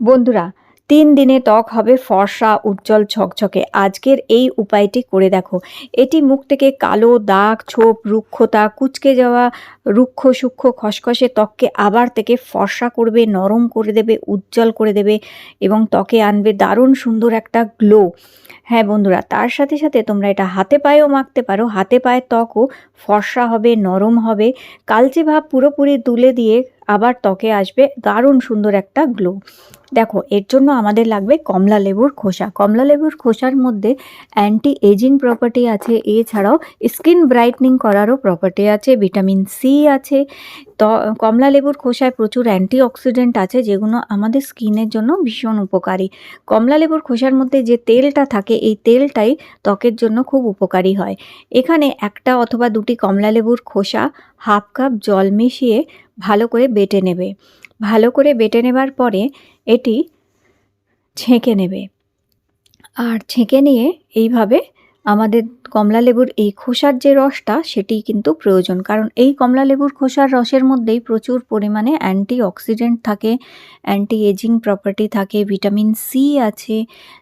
বন্ধুরা, তিন দিনে ত্বক হবে ফর্সা, উজ্জ্বল, ঝকঝকে। আজকের এই উপায়টি করে দেখো। এটি মুখ থেকে কালো দাগ, ছোপ, রুক্ষতা, কুচকে যাওয়া রুক্ষ, সূক্ষ্ম, খসখসে ত্বককে আবার থেকে ফর্সা করবে, নরম করে দেবে, উজ্জ্বল করে দেবে এবং ত্বকে আনবে দারুণ সুন্দর একটা গ্লো হ্যাঁ বন্ধুরা, তার সাথে সাথে তোমরা এটা হাতে পায়েও মাখতে পারো। হাতে পায়ের ত্বকও ফর্সা হবে, নরম হবে। কালচে ভাব পুরোপুরি তুলে দিয়ে আবার ত্বকে আসবে দারুণ সুন্দর একটা গ্লো দেখো, এর জন্য আমাদের লাগবে কমলা লেবুর খোসা। কমলা লেবুর খোসার মধ্যে অ্যান্টি এজিং প্রপার্টি আছে। এছাড়াও স্কিন ব্রাইটনিং করারও প্রপার্টি আছে ভিটামিন সি আছে। তো, কমলা লেবুর খোসায় প্রচুর অ্যান্টি অক্সিডেন্ট আছে, যেগুলো আমাদের স্কিনের জন্য ভীষণ উপকারী। কমলা লেবুর খোসার মধ্যে যে তেলটা থাকে, এই তেলটাই ত্বকের জন্য খুব উপকারী হয়। এখানে একটা অথবা দুটি কমলা লেবুর খোসা, হাফ কাপ জল মিশিয়ে ভালো করে বেটে নেবে। ভালো করে বেটে নেবার পরে এটি ছেঁকে নেবে। আর ছেঁকে নিয়ে এইভাবে আমাদের কমলা লেবুর এই খোসার যে রসটা, সেটি কিন্তু প্রয়োজন। কারণ এই কমলা লেবুর খোসার রসের মধ্যেই প্রচুর পরিমাণে অ্যান্টি অক্সিডেন্ট থাকে অ্যান্টি এজিং প্রপার্টি থাকে, ভিটামিন সি আছে,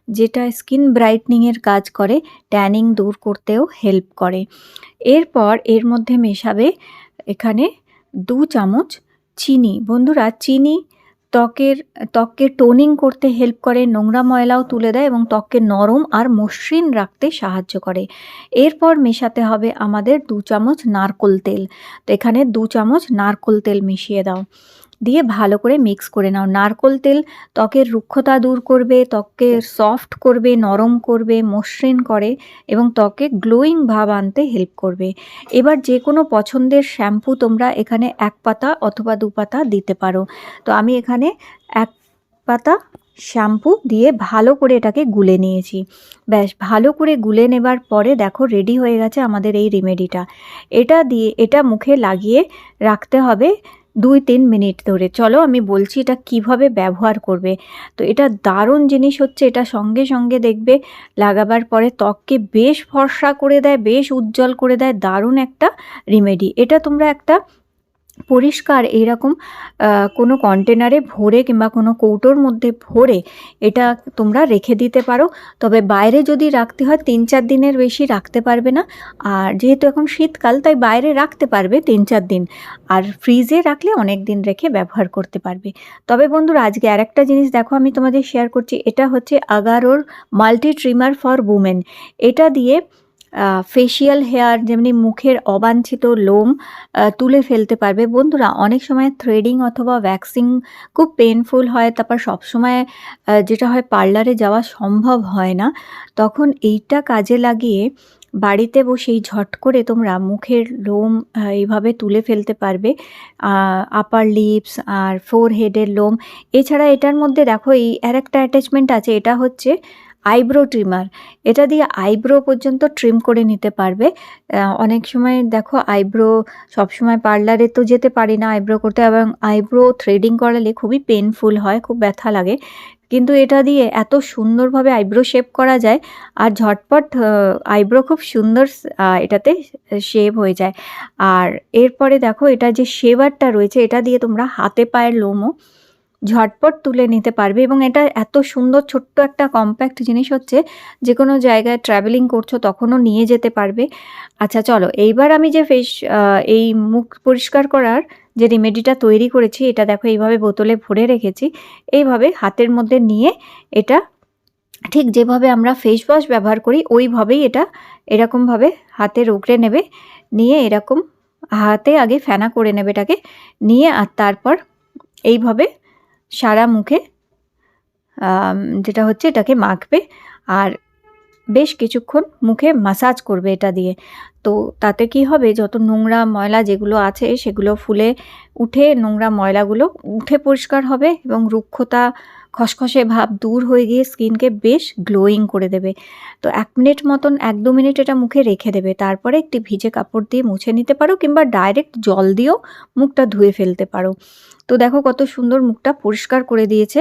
যেটা স্কিন ব্রাইটনিংয়ের কাজ করে, ট্যানিং দূর করতেও হেল্প করে। এরপর এর মধ্যে মেশাবে এখানে দু চামচ চিনি। বন্ধুরা, চিনি ত্বকের, ত্বককে টোনিং করতে হেল্প করে, নোংরা ময়লাও তুলে দেয় এবং ত্বককে নরম আর মসৃণ রাখতে সাহায্য করে। এরপর মেশাতে হবে আমাদের দু চামচ নারকোল তেল। তো এখানে দু চামচ নারকোল তেল মিশিয়ে দাও। দিয়ে ভালো করে মিক্স করে নাও। নারকোল তেল ত্বকের রুক্ষতা দূর করবে, ত্বককে সফট করবে, নরম করবে, মসৃণ করে এবং ত্বকে গ্লোয়িং ভাব আনতে হেল্প করবে। এবার যে কোনো পছন্দের শ্যাম্পু তোমরা এখানে এক পাতা অথবা দু পাতা দিতে পারো। তো আমি এখানে এক পাতা শ্যাম্পু দিয়ে ভালো করে এটাকে গুলে নিয়েছি। ব্যাস, ভালো করে গুলে নেবার পরে দেখো রেডি হয়ে গেছে আমাদের এই রেমেডিটা এটা দিয়ে, এটা মুখে লাগিয়ে রাখতে হবে দুই তিন মিনিট ধরে। চলো আমি বলছি এটা কীভাবে ব্যবহার করবে। তো এটা দারুণ জিনিস হচ্ছে, এটা সঙ্গে সঙ্গে দেখবে, লাগাবার পরে ত্বককে বেশ ফর্সা করে দেয়, বেশ উজ্জ্বল করে দেয়, দারুণ একটা রিমেডি এটা তোমরা একটা পরিষ্কার এইরকম কোনো কন্টেনারে ভরে কিংবা কোনো কৌটোর মধ্যে ভরে এটা তোমরা রেখে দিতে পারো। তবে বাইরে যদি রাখতে হয়, তিন চার দিনের বেশি রাখতে পারবে না। আর যেহেতু এখন শীতকাল, তাই বাইরে রাখতে পারবে তিন চার দিন। আর ফ্রিজে রাখলে অনেক দিন রেখে ব্যবহার করতে পারবে। তবে বন্ধুরা, আজকে আর একটা জিনিস দেখো, আমি তোমাদের শেয়ার করছি। এটা হচ্ছে আগারোর মাল্টি ট্রিমার ফর উমেন এটা দিয়ে ফেসিয়াল হেয়ার যেমনি মুখের অবাঞ্ছিত লোম তুলে ফেলতে পারবে। বন্ধুরা, অনেক সময় থ্রেডিং অথবা ভ্যাক্সিং খুব পেনফুল হয়। তারপর সবসময় যেটা হয় পার্লারে যাওয়া সম্ভব হয় না। তখন এইটা কাজে লাগিয়ে বাড়িতে বসেই ঝট করে তোমরা মুখের লোম এইভাবে তুলে ফেলতে পারবে। আপার লিপস আর ফোর হেডের লোম। এছাড়া এটার মধ্যে দেখো এই আর একটা অ্যাটাচমেন্ট আছে। এটা হচ্ছে আইব্রো ট্রিমার। এটা দিয়ে আইব্রো পর্যন্ত ট্রিম করে নিতে পারবে। অনেক সময় দেখো আইব্রো সবসময় পার্লারে তো যেতে পারি না আইব্রো করতে এবং আইব্রো থ্রেডিং করালে খুবই পেনফুল হয়, খুব ব্যথা লাগে। কিন্তু এটা দিয়ে এত সুন্দরভাবে আইব্রো শেপ করা যায় আর ঝটপট আইব্রো খুব সুন্দর এটাতে শেভ হয়ে যায়। আর এরপরে দেখো এটা যে শেভারটা রয়েছে, এটা দিয়ে তোমরা হাতে পায়ের লোমও ঝটপট তুলে নিতে পারবে এবং এটা এত সুন্দর ছোট্ট একটা কম্প্যাক্ট জিনিস হচ্ছে যে কোনো জায়গায় ট্রাভেলিং করছ তখনও নিয়ে যেতে পারবে। আচ্ছা চলো, এইবার আমি যে ফেস এই মুখ পরিষ্কার করার যে রেমেডিটা তৈরি করেছি, এটা দেখো এইভাবে বোতলে ভরে রেখেছি। এইভাবে হাতের মধ্যে নিয়ে এটা ঠিক যেভাবে আমরা ফেস ওয়াশ ব্যবহার করি, ওইভাবেই এটা এরকমভাবে হাতে রোগড়ে নেবে, নিয়ে এরকম হাতে আগে ফেনা করে নেবে এটাকে, নিয়ে আর তারপর এইভাবে সারা মুখে যেটা হচ্ছে এটাকে মাখবে আর বেশ কিছুক্ষণ মুখে মাসাজ করবে এটা দিয়ে। তো তাতে কি হবে? যত নোংরা ময়লা যেগুলো আছে, সেগুলো ফুলে উঠে নোংরা ময়লাগুলো উঠে পরিষ্কার হবে এবং রুক্ষতা খসখসে ভাব দূর হয়ে গিয়ে স্কিনকে বেশ গ্লোয়িং করে দেবে। তো এক মিনিট মতন, এক দু মিনিট এটা মুখে রেখে দেবে। তারপরে একটি ভিজে কাপড় দিয়ে মুছে নিতে পারো কিংবা ডাইরেক্ট জল দিয়েও মুখটা ধুয়ে ফেলতে পারো। তো দেখো কত সুন্দর মুখটা পরিষ্কার করে দিয়েছে।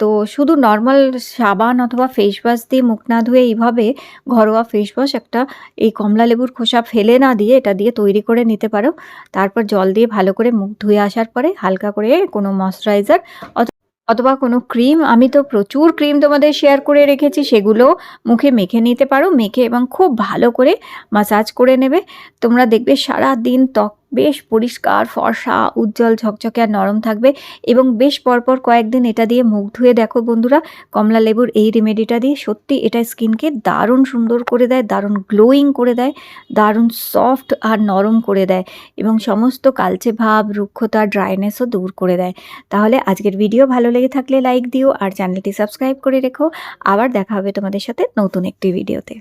তো শুধু নর্মাল সাবান অথবা ফেস ওয়াশ দিয়ে মুখ না ধুয়ে এইভাবে ঘরোয়া ফেস ওয়াশ একটা এই কমলা লেবুর খোসা ফেলে না দিয়ে এটা দিয়ে তৈরি করে নিতে পারো। তারপর জল দিয়ে ভালো করে মুখ ধুয়ে আসার পরে হালকা করে কোনো ময়শ্চারাইজার অথবা কোনো ক্রিম, আমি তো প্রচুর ক্রিম তোমাদের শেয়ার করে রেখেছি, সেগুলো মুখে মেখে নিতে পারো, মেখে এবং খুব ভালো করে মাসাজ করে নেবে। তোমরা দেখবে সারা দিন ত্বক বেশ পরিষ্কার, ফর্সা, উজ্জ্বল, ঝকঝকে আর নরম থাকবে এবং বেশ পরপর কয়েকদিন এটা দিয়ে মুখ ধুয়ে দেখো বন্ধুরা, কমলা লেবুর এই রেমেডিটা দিয়ে সত্যি এটা স্কিনকে দারুণ সুন্দর করে দেয়, দারুণ গ্লোয়িং করে দেয়, দারুণ সফট আর নরম করে দেয় এবং সমস্ত কালচে ভাব, রুক্ষতা ড্রাইনেসও দূর করে দেয়। তাহলে আজকের ভিডিও ভালো লেগে থাকলে লাইক দিও আর চ্যানেলটি সাবস্ক্রাইব করে রেখো। আবার দেখা হবে তোমাদের সাথে নতুন একটি ভিডিওতে